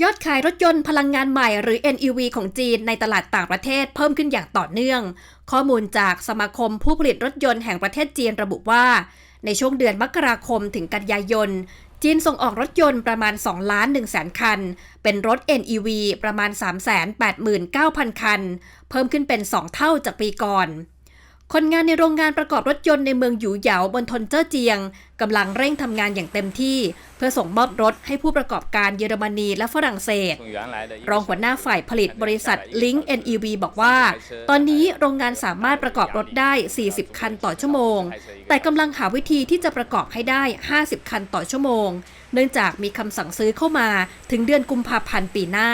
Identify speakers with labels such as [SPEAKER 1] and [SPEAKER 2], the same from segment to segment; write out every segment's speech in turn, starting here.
[SPEAKER 1] ยอดขายรถยนต์พลังงานใหม่หรือ NEV ของจีนในตลาดต่างประเทศเพิ่มขึ้นอย่างต่อเนื่อง ข้อมูลจากสมาคมผู้ผลิตรถยนต์แห่งประเทศจีนระบุว่า ในช่วงเดือนมกราคมถึงกันยายน จีนส่งออกรถยนต์ประมาณ 2 ล้าน1แสนคัน เป็นรถ NEV ประมาณ 389,000 คัน เพิ่มขึ้นเป็น 2 เท่าจากปีก่อนคนงานในโรงงานประกอบรถยนต์ในเมืองหยูเหยาบนทนเจ้อเจียงกำลังเร่งทำงานอย่างเต็มที่ พื่อส่งมอบรถให้ผู้ประกอบการเยอรมนีและฝรั่งเศส รองหัวหน้าฝ่ายผลิตบริษัท Link NEV บอกว่า ตอนนี้โรงงานสามารถประกอบรถได้ 40 คันต่อชั่วโมง แต่กำลังหาวิธีที่จะประกอบให้ได้ 50 คันต่อชั่วโมง เนื่องจากมีคำสั่งซื้อเข้ามาถึงเดือนกุมภาพันธ์ปีหน้า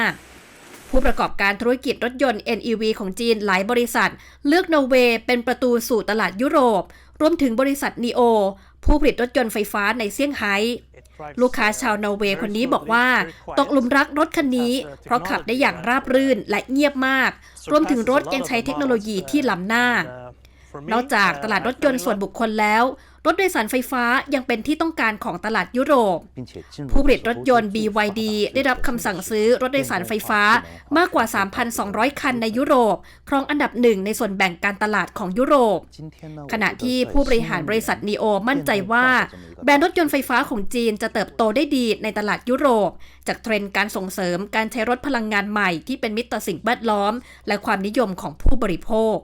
[SPEAKER 1] ผู้ประกอบการธุรกิจรถยนต์ NEV ของจีนหลายบริษัท เลือกนอร์เวย์เป็นประตูสู่ตลาดยุโรป รวมถึงบริษัท NIO ผู้ผลิตรถยนต์ไฟฟ้าในเซี่ยงไฮ้ ลูกค้าชาวนอร์เวย์คนนี้บอกว่า ตกหลุมรักรถคันนี้ เพราะขับได้อย่างราบรื่นและเงียบมาก รวมถึงรถยังใช้เทคโนโลยีที่ล้ำหน้า นอกจากตลาดรถยนต์ส่วนบุคคลแล้วรถโดยสารไฟฟ้ายังเป็นที่ต้องการของตลาดยุโรป ผู้ผลิตรถยนต์ BYD ได้รับคำสั่งซื้อรถโดยสารไฟฟ้ามากกว่า 3,200 คันในยุโรป ครองอันดับหนึ่งในส่วนแบ่งการตลาดของยุโรป ขณะที่ผู้บริหารบริษัทนีโอมั่นใจว่า แบรนด์รถยนต์ไฟฟ้าของจีนจะเติบโตได้ดีในตลาดยุโรป จากเทรนด์การส่งเสริมการใช้รถพลังงานใหม่ที่เป็นมิตรต่อสิ่งแวดล้อม และความนิยมของผู้บริโภค